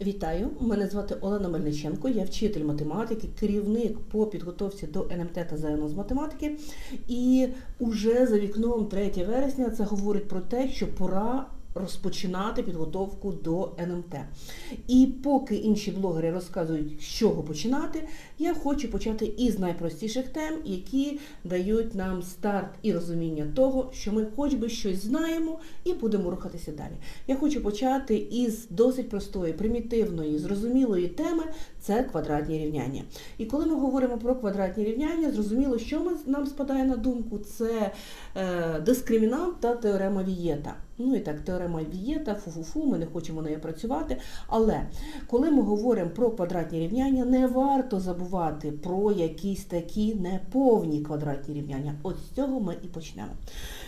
Вітаю! Мене звати Олена Мельниченко, я вчитель математики, керівник по підготовці до НМТ та ЗНО з математики. І уже за вікном 3 вересня це говорить про те, що пора розпочинати підготовку до НМТ. І поки інші блогери розказують, з чого починати, я хочу почати із найпростіших тем, які дають нам старт і розуміння того, що ми хоч би щось знаємо і будемо рухатися далі. Я хочу почати із досить простої, примітивної, зрозумілої теми це квадратні рівняння. І коли ми говоримо про квадратні рівняння, зрозуміло, що нам спадає на думку, це е, дискримінант та теорема Вієта. Ну і так, теорема Вієта, фу-фу-фу, ми не хочемо нею працювати. Але коли ми говоримо про квадратні рівняння, не варто забувати про якісь такі неповні квадратні рівняння. От з цього ми і почнемо.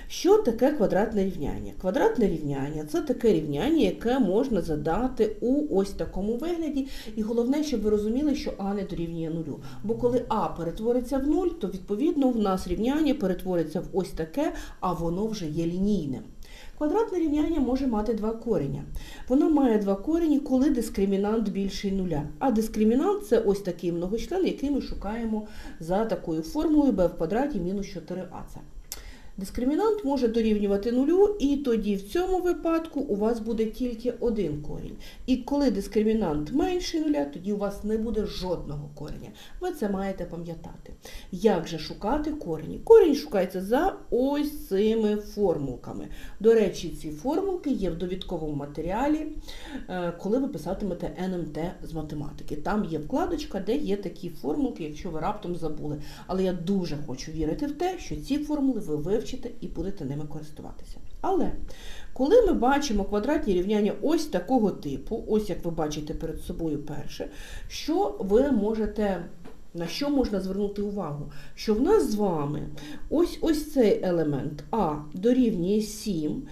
Що таке квадратне рівняння? Квадратне рівняння це таке рівняння, яке можна задати у ось такому вигляді. І головне, щоб ви розуміли, що А не дорівнює нулю. Бо коли А перетвориться в нуль, то відповідно в нас рівняння перетвориться в ось таке, а воно вже є лінійним. Квадратне рівняння може мати два кореня. Воно має два корені, коли дискримінант більший нуля. А дискримінант це ось такий многочлен, який ми шукаємо за такою формулою b в квадраті мінус 4ac. Дискримінант може дорівнювати нулю, і тоді в цьому випадку у вас буде тільки один корінь. І коли дискримінант менший нуля, тоді у вас не буде жодного кореня. Ви це маєте пам'ятати. Як же шукати корені? Корінь шукається за ось цими формулками. До речі, ці формулки є в довідковому матеріалі, е, коли ви писатимете НМТ з математики. Там є вкладочка, де є такі формулки, якщо ви раптом забули. Але я дуже хочу вірити в те, що ці формули ви вивчите і будете ними користуватися. Але коли ми бачимо квадратні рівняння ось такого типу, ось як ви бачите перед собою перше, що ви можете. На що можна звернути увагу? Що в нас з вами ось ось цей елемент А дорівнює 7,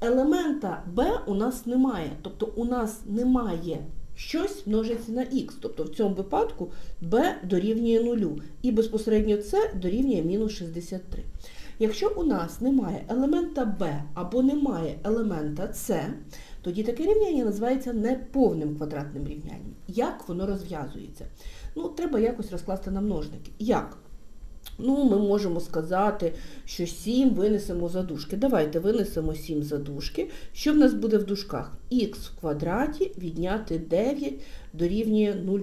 елемента Б у нас немає. Тобто у нас немає щось множиться на х. Тобто в цьому випадку b дорівнює 0 і безпосередньо це дорівнює мінус 63. Якщо у нас немає елемента b або немає елемента c, тоді таке рівняння називається неповним квадратним рівнянням. Як воно розв'язується? Ну, треба якось розкласти на множники. Як? Ну, ми можемо сказати, що 7 винесемо за дужки. Давайте винесемо 7 за дужки. Що в нас буде в дужках? Х в квадраті відняти 9 дорівнює 0.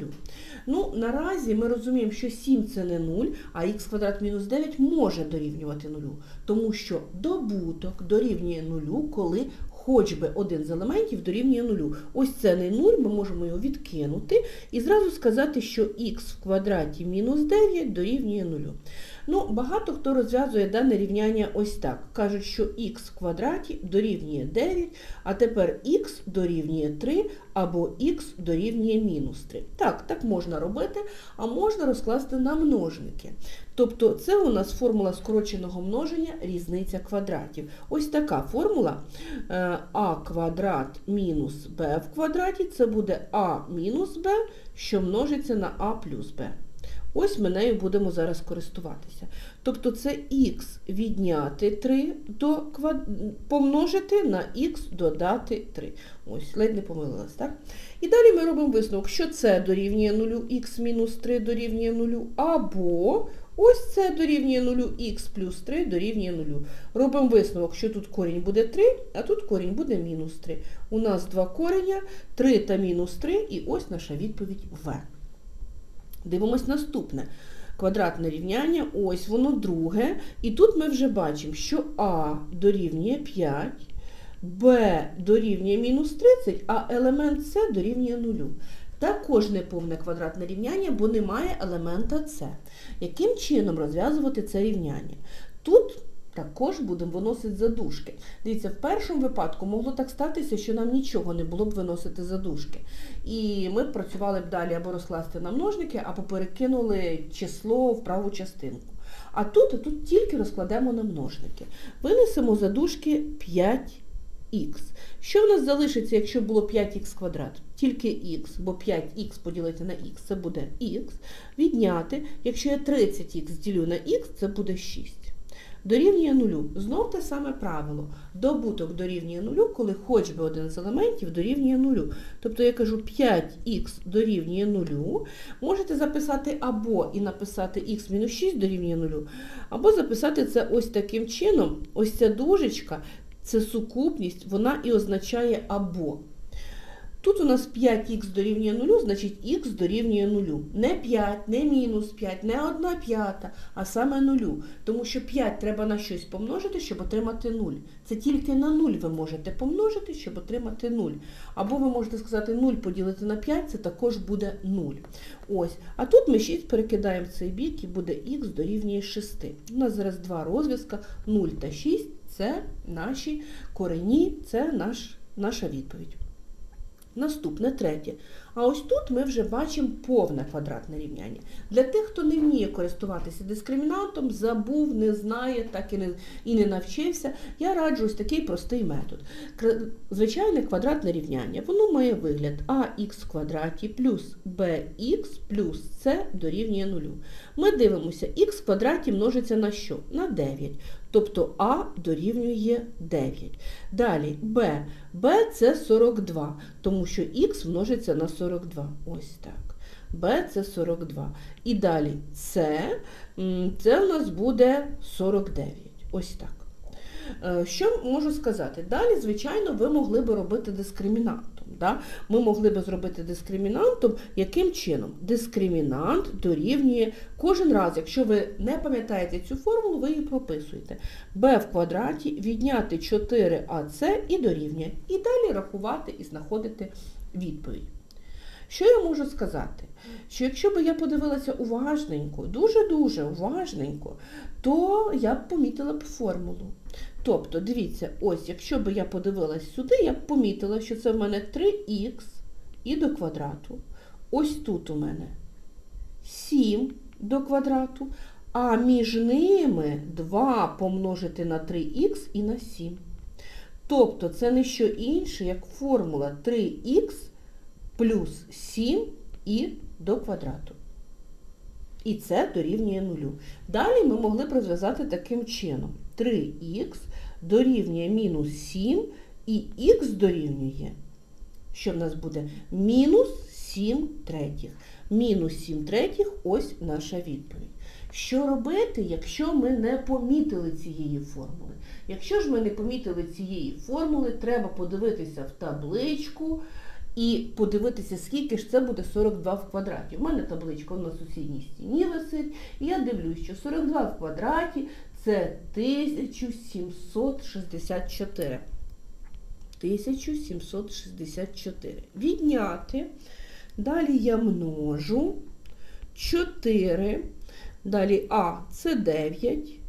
Ну, наразі ми розуміємо, що 7 це не 0, а х квадрат мінус 9 може дорівнювати 0. Тому що добуток дорівнює 0, коли хоч би один з елементів дорівнює 0. Ось це не 0, ми можемо його відкинути і зразу сказати, що х в квадраті мінус 9 дорівнює 0. Ну, Багато хто розв'язує дане рівняння ось так. Кажуть, що х в квадраті дорівнює 9, а тепер х дорівнює 3 або х дорівнює мінус 3. Так, так можна робити, а можна розкласти на множники. Тобто це у нас формула скороченого множення різниця квадратів. Ось така формула а квадрат мінус b в квадраті, це буде а мінус b, що множиться на а плюс b. Ось ми нею будемо зараз користуватися. Тобто це х відняти 3 до квад... помножити на х додати 3. Ось, ледь не помилилась, так? І далі ми робимо висновок, що це дорівнює 0, х мінус 3 дорівнює 0, або ось це дорівнює 0, х плюс 3 дорівнює 0. Робимо висновок, що тут корінь буде 3, а тут корінь буде мінус 3. У нас два кореня, 3 та мінус 3, і ось наша відповідь В. Дивимось наступне. Квадратне рівняння, ось воно друге. І тут ми вже бачимо, що А дорівнює 5, Б дорівнює мінус 30, а елемент С дорівнює 0. Також неповне квадратне рівняння, бо немає елемента С. Яким чином розв'язувати це рівняння? Тут також будемо виносити задушки. Дивіться, в першому випадку могло так статися, що нам нічого не було б виносити задушки. І ми б працювали б далі або розкласти на множники, або перекинули число в праву частинку. А тут, тут тільки розкладемо на множники. Винесемо задушки 5х. Що в нас залишиться, якщо було 5х квадрат? Тільки х, бо 5х поділити на х це буде х. Відняти, якщо я 30х ділю на х, це буде 6. дорівнює нулю. Знов те саме правило. Добуток дорівнює нулю, коли хоч би один з елементів дорівнює нулю. Тобто я кажу 5х дорівнює нулю. Можете записати або і написати х мінус 6 дорівнює нулю, або записати це ось таким чином. Ось ця дужечка, це сукупність, вона і означає або. Тут у нас 5х дорівнює 0, значить х дорівнює 0. Не 5, не мінус 5, не 1 п'ята, а саме 0. Тому що 5 треба на щось помножити, щоб отримати 0. Це тільки на 0 ви можете помножити, щоб отримати 0. Або ви можете сказати 0 поділити на 5, це також буде 0. Ось. А тут ми 6 перекидаємо цей бік і буде х дорівнює 6. У нас зараз два розв'язка 0 та 6 це наші корені, це наш, наша відповідь. Наступне третє. А ось тут ми вже бачимо повне квадратне рівняння. Для тих, хто не вміє користуватися дискримінантом, забув, не знає, так і не, і не навчився, я раджу ось такий простий метод. Звичайне квадратне рівняння, воно має вигляд ax в квадраті плюс bx плюс c дорівнює 0. Ми дивимося, х в квадраті множиться на що? На 9. Тобто А дорівнює 9. Далі Б. Б це 42, тому що х множиться на 42. Ось так. Б це 42. І далі С, це у нас буде 49. Ось так. Е, що можу сказати? Далі, звичайно, ви могли би робити дискримінантом. Да? Ми могли би зробити дискримінантом, яким чином? Дискримінант дорівнює кожен раз, якщо ви не пам'ятаєте цю формулу, ви її прописуєте. b в квадраті відняти 4ac і дорівнює. І далі рахувати і знаходити відповідь. Що я можу сказати? Що якщо б я подивилася уважненько, дуже-дуже уважненько, то я б помітила б формулу. Тобто, дивіться, ось, якщо б я подивилась сюди, я б помітила, що це в мене 3х і до квадрату. Ось тут у мене 7 до квадрату, а між ними 2 помножити на 3х і на 7. Тобто це не що інше, як формула 3х плюс 7 і до квадрату. І це дорівнює нулю. Далі ми могли б розв'язати таким чином. 3х дорівнює мінус 7 і х дорівнює, що в нас буде? Мінус 7 третіх. Мінус 7 третіх ось наша відповідь. Що робити, якщо ми не помітили цієї формули? Якщо ж ми не помітили цієї формули, треба подивитися в табличку і подивитися, скільки ж це буде 42 в квадраті. У мене табличка на сусідній стіні висить, і я дивлюсь, що 42 в квадраті це 1764. 1764. Відняти. Далі я множу 4. Далі А це 9.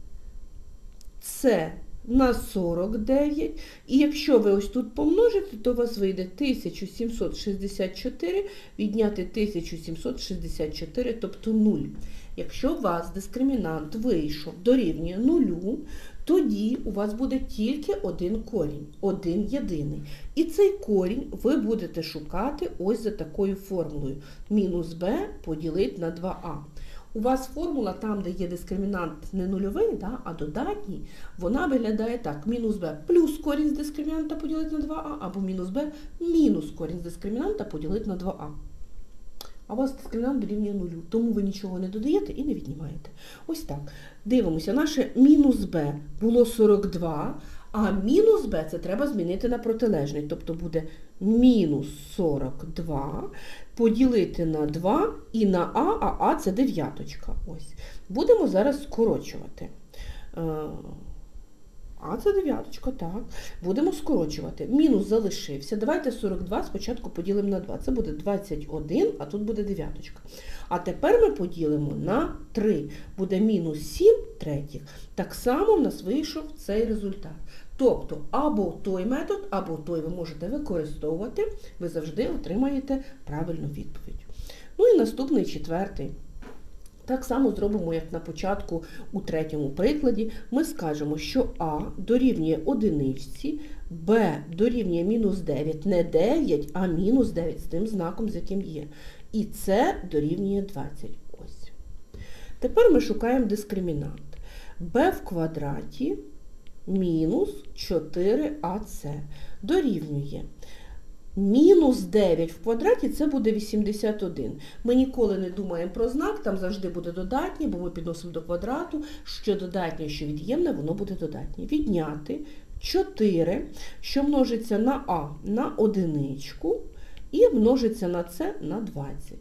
Це на 49. І якщо ви ось тут помножите, то у вас вийде 1764 відняти 1764, тобто 0. Якщо у вас дискримінант вийшов дорівнює нулю, тоді у вас буде тільки один корінь, один єдиний. І цей корінь ви будете шукати ось за такою формулою. Мінус b поділити на 2а. У вас формула, там, де є дискримінант не нульовий, да, а додатній, вона виглядає так. Мінус b плюс корінь з дискримінанта поділити на 2а, або мінус b мінус корінь з дискримінанта поділити на 2а а у вас дискримінант дорівнює нулю, тому ви нічого не додаєте і не віднімаєте. Ось так. Дивимося, наше мінус b було 42, а мінус b це треба змінити на протилежний. Тобто буде мінус 42 поділити на 2 і на а, а а це дев'яточка. Ось. Будемо зараз скорочувати. Е, а це дев'яточка, так. Будемо скорочувати. Мінус залишився. Давайте 42 спочатку поділимо на 2. Це буде 21, а тут буде дев'яточка. А тепер ми поділимо на 3. Буде мінус 7 третіх. Так само в нас вийшов цей результат. Тобто, або той метод, або той ви можете використовувати, ви завжди отримаєте правильну відповідь. Ну і наступний четвертий. Так само зробимо, як на початку у третьому прикладі. Ми скажемо, що А дорівнює одиничці, Б дорівнює мінус 9, не 9, а мінус 9 з тим знаком, з яким є. І С дорівнює 20. Ось. Тепер ми шукаємо дискримінант. B в квадраті мінус 4ac дорівнює. Мінус 9 в квадраті це буде 81. Ми ніколи не думаємо про знак, там завжди буде додатнє, бо ми підносимо до квадрату, що додатнє, що від'ємне, воно буде додатнє. Відняти 4, що множиться на А на одиничку і множиться на С на 20.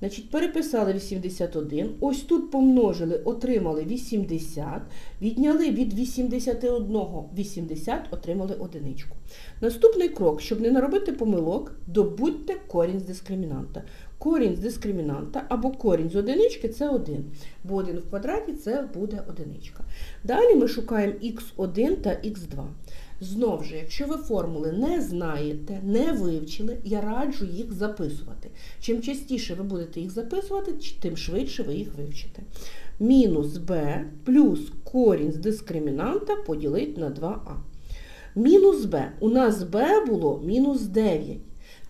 Значить, переписали 81, ось тут помножили, отримали 80, відняли від 81 80, отримали одиничку. Наступний крок, щоб не наробити помилок, добудьте корінь з дискримінанта. Корінь з дискримінанта або корінь з одинички це 1, бо 1 в квадраті це буде одиничка. Далі ми шукаємо х1 та х2. Знову ж, якщо ви формули не знаєте, не вивчили, я раджу їх записувати. Чим частіше ви будете їх записувати, тим швидше ви їх вивчите. Мінус b плюс корінь з дискримінанта поділити на 2а. Мінус b. У нас b було мінус 9.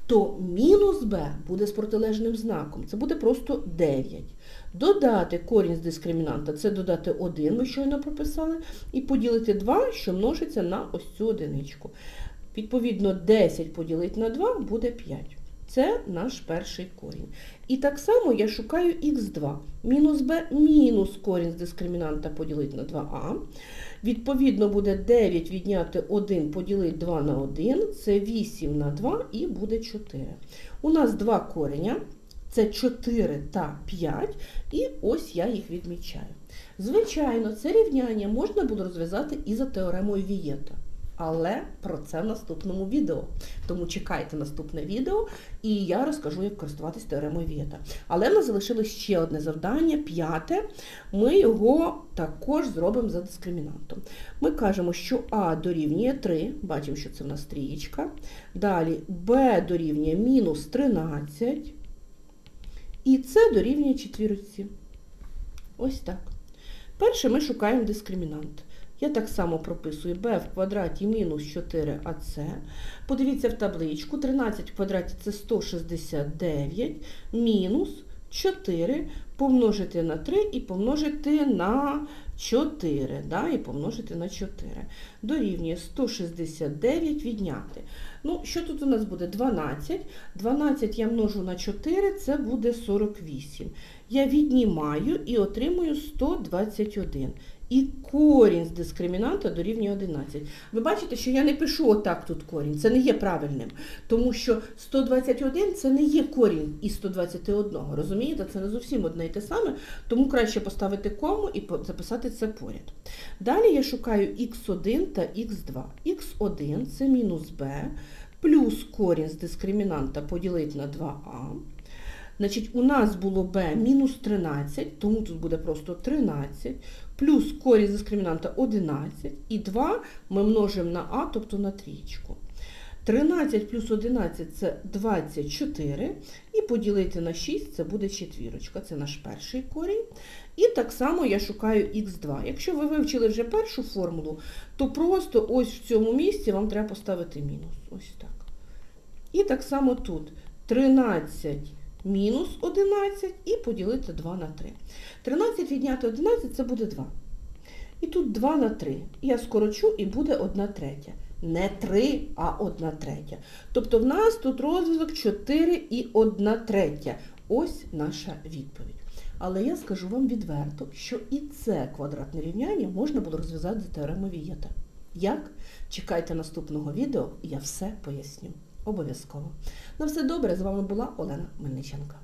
То мінус b буде з протилежним знаком. Це буде просто 9. Додати корінь з дискримінанта, це додати 1, ми щойно прописали, і поділити 2, що множиться на ось цю одиничку. Відповідно, 10 поділити на 2 буде 5. Це наш перший корінь. І так само я шукаю х2. Мінус b мінус корінь з дискримінанта поділити на 2а. Відповідно, буде 9 відняти 1 поділити 2 на 1, це 8 на 2 і буде 4. У нас два кореня. Це 4 та 5, і ось я їх відмічаю. Звичайно, це рівняння можна було розв'язати і за теоремою Вієта. Але про це в наступному відео. Тому чекайте наступне відео, і я розкажу, як користуватись теоремою Вієта. Але в нас залишилось ще одне завдання, п'яте. Ми його також зробимо за дискримінантом. Ми кажемо, що А дорівнює 3, бачимо, що це в нас трієчка. Далі Б дорівнює мінус 13. І це дорівнює четвірочці. Ось так. Перше ми шукаємо дискримінант. Я так само прописую b в квадраті мінус 4ac. Подивіться в табличку. 13 в квадраті це 169, мінус 4 помножити на 3 і помножити на 4. Да, і помножити на 4. Дорівнює 169 відняти. Ну, що тут у нас буде? 12. 12 я множу на 4, це буде 48. Я віднімаю і отримую 121. І корінь з дискримінанта дорівнює 11. Ви бачите, що я не пишу отак тут корінь, це не є правильним. Тому що 121 це не є корінь із 121. Розумієте, це не зовсім одне і те саме, тому краще поставити кому і записати це поряд. Далі я шукаю х1 та х2. х1 це мінус b, плюс корінь з дискримінанта поділити на 2а. Значить, у нас було b мінус 13, тому тут буде просто 13, плюс корінь з дискримінанта 11, і 2 ми множимо на а, тобто на трієчку. 13 плюс 11 це 24, і поділити на 6 це буде четвірочка, це наш перший корінь. І так само я шукаю х2. Якщо ви вивчили вже першу формулу, то просто ось в цьому місці вам треба поставити мінус. Ось так. І так само тут 13 мінус 11 і поділити 2 на 3. 13 відняти 11 це буде 2. І тут 2 на 3. Я скорочу і буде 1 третя. Не 3, а 1 третя. Тобто в нас тут розв'язок 4 і 1 третя. Ось наша відповідь. Але я скажу вам відверто, що і це квадратне рівняння можна було розв'язати за теоремою Вієта. Як? Чекайте наступного відео, я все поясню. Обов'язково. На все добре, з вами була Олена Мельниченка.